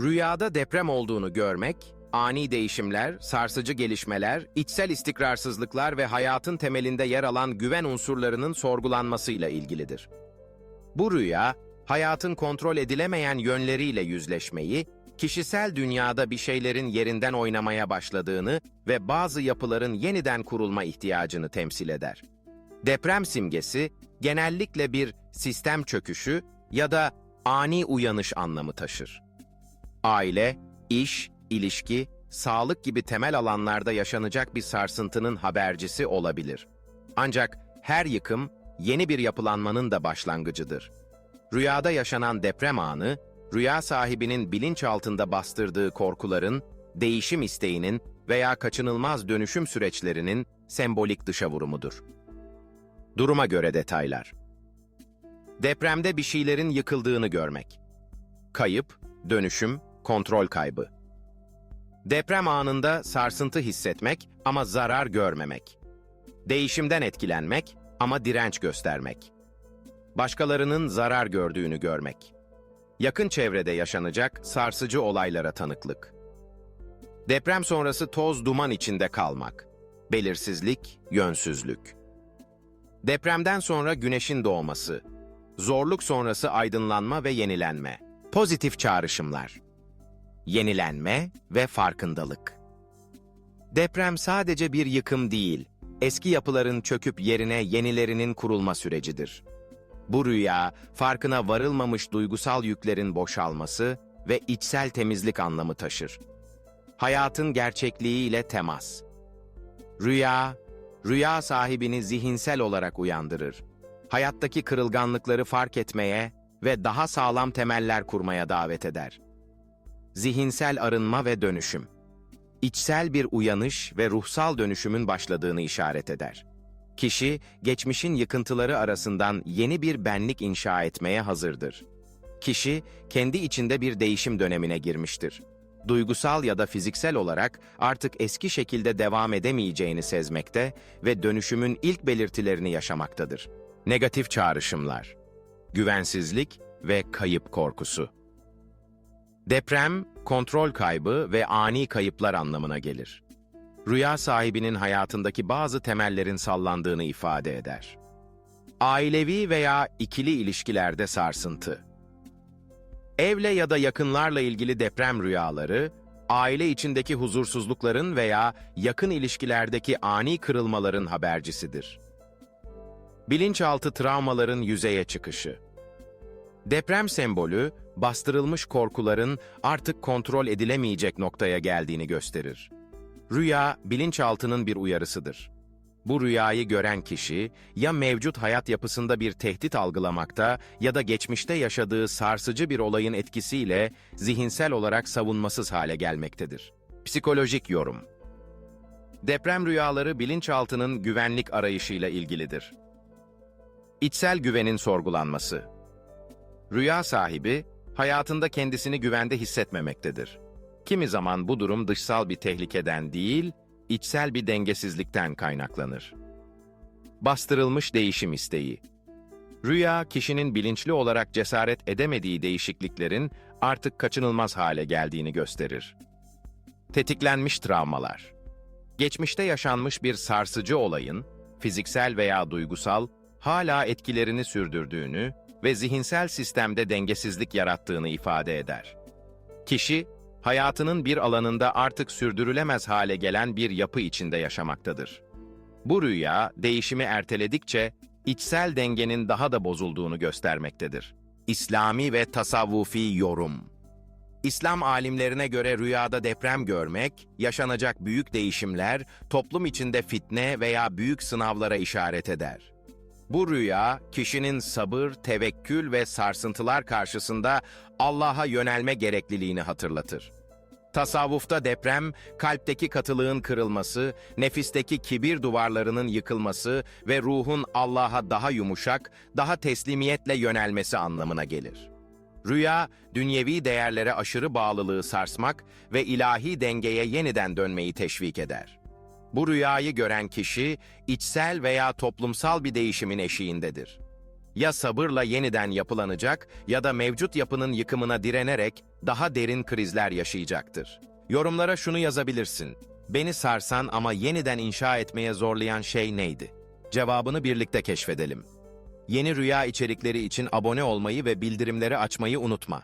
Rüyada deprem olduğunu görmek, ani değişimler, sarsıcı gelişmeler, içsel istikrarsızlıklar ve hayatın temelinde yer alan güven unsurlarının sorgulanmasıyla ilgilidir. Bu rüya, hayatın kontrol edilemeyen yönleriyle yüzleşmeyi, kişisel dünyada bir şeylerin yerinden oynamaya başladığını ve bazı yapıların yeniden kurulma ihtiyacını temsil eder. Deprem simgesi genellikle bir sistem çöküşü ya da ani uyanış anlamı taşır. Aile, iş, ilişki, sağlık gibi temel alanlarda yaşanacak bir sarsıntının habercisi olabilir. Ancak her yıkım yeni bir yapılanmanın da başlangıcıdır. Rüyada yaşanan deprem anı, rüya sahibinin bilinç altında bastırdığı korkuların, değişim isteğinin veya kaçınılmaz dönüşüm süreçlerinin sembolik dışa vurumudur. Duruma göre detaylar. Depremde bir şeylerin yıkıldığını görmek. Kayıp, dönüşüm, kontrol kaybı. Deprem anında sarsıntı hissetmek ama zarar görmemek. Değişimden etkilenmek ama direnç göstermek. Başkalarının zarar gördüğünü görmek. Yakın çevrede yaşanacak sarsıcı olaylara tanıklık. Deprem sonrası toz duman içinde kalmak. Belirsizlik, yönsüzlük. Depremden sonra güneşin doğması. Zorluk sonrası aydınlanma ve yenilenme. Pozitif çağrışımlar. Yenilenme ve farkındalık. Deprem sadece bir yıkım değil, eski yapıların çöküp yerine yenilerinin kurulma sürecidir. Bu rüya, farkına varılmamış duygusal yüklerin boşalması ve içsel temizlik anlamı taşır. Hayatın gerçekliğiyle temas. Rüya, rüya sahibini zihinsel olarak uyandırır. Hayattaki kırılganlıkları fark etmeye ve daha sağlam temeller kurmaya davet eder. Zihinsel arınma ve dönüşüm. İçsel bir uyanış ve ruhsal dönüşümün başladığını işaret eder. Kişi, geçmişin yıkıntıları arasından yeni bir benlik inşa etmeye hazırdır. Kişi, kendi içinde bir değişim dönemine girmiştir. Duygusal ya da fiziksel olarak artık eski şekilde devam edemeyeceğini sezmekte ve dönüşümün ilk belirtilerini yaşamaktadır. Negatif çağrışımlar, güvensizlik ve kayıp korkusu. Deprem, kontrol kaybı ve ani kayıplar anlamına gelir. Rüya sahibinin hayatındaki bazı temellerin sallandığını ifade eder. Ailevi veya ikili ilişkilerde sarsıntı. Evle ya da yakınlarla ilgili deprem rüyaları, aile içindeki huzursuzlukların veya yakın ilişkilerdeki ani kırılmaların habercisidir. Bilinçaltı travmaların yüzeye çıkışı. Deprem sembolü, bastırılmış korkuların artık kontrol edilemeyecek noktaya geldiğini gösterir. Rüya, bilinçaltının bir uyarısıdır. Bu rüyayı gören kişi, ya mevcut hayat yapısında bir tehdit algılamakta ya da geçmişte yaşadığı sarsıcı bir olayın etkisiyle zihinsel olarak savunmasız hale gelmektedir. Psikolojik yorum Deprem rüyaları bilinçaltının güvenlik arayışıyla ilgilidir. İçsel güvenin sorgulanması Rüya sahibi, hayatında kendisini güvende hissetmemektedir. Kimi zaman bu durum dışsal bir tehlikeden değil, içsel bir dengesizlikten kaynaklanır. Bastırılmış değişim isteği. Rüya, kişinin bilinçli olarak cesaret edemediği değişikliklerin artık kaçınılmaz hale geldiğini gösterir. Tetiklenmiş travmalar. Geçmişte yaşanmış bir sarsıcı olayın, fiziksel veya duygusal, hala etkilerini sürdürdüğünü ve zihinsel sistemde dengesizlik yarattığını ifade eder. Kişi, hayatının bir alanında artık sürdürülemez hale gelen bir yapı içinde yaşamaktadır. Bu rüya, değişimi erteledikçe içsel dengenin daha da bozulduğunu göstermektedir. İslami ve tasavvufi yorum İslam alimlerine göre rüyada deprem görmek, yaşanacak büyük değişimler, toplum içinde fitne veya büyük sınavlara işaret eder. Bu rüya, kişinin sabır, tevekkül ve sarsıntılar karşısında Allah'a yönelme gerekliliğini hatırlatır. Tasavvufta deprem, kalpteki katılığın kırılması, nefisteki kibir duvarlarının yıkılması ve ruhun Allah'a daha yumuşak, daha teslimiyetle yönelmesi anlamına gelir. Rüya, dünyevi değerlere aşırı bağlılığı sarsmak ve ilahi dengeye yeniden dönmeyi teşvik eder. Bu rüyayı gören kişi, içsel veya toplumsal bir değişimin eşiğindedir. Ya sabırla yeniden yapılanacak ya da mevcut yapının yıkımına direnerek daha derin krizler yaşayacaktır. Yorumlara şunu yazabilirsin. Beni sarsan ama yeniden inşa etmeye zorlayan şey neydi? Cevabını birlikte keşfedelim. Yeni rüya içerikleri için abone olmayı ve bildirimleri açmayı unutma.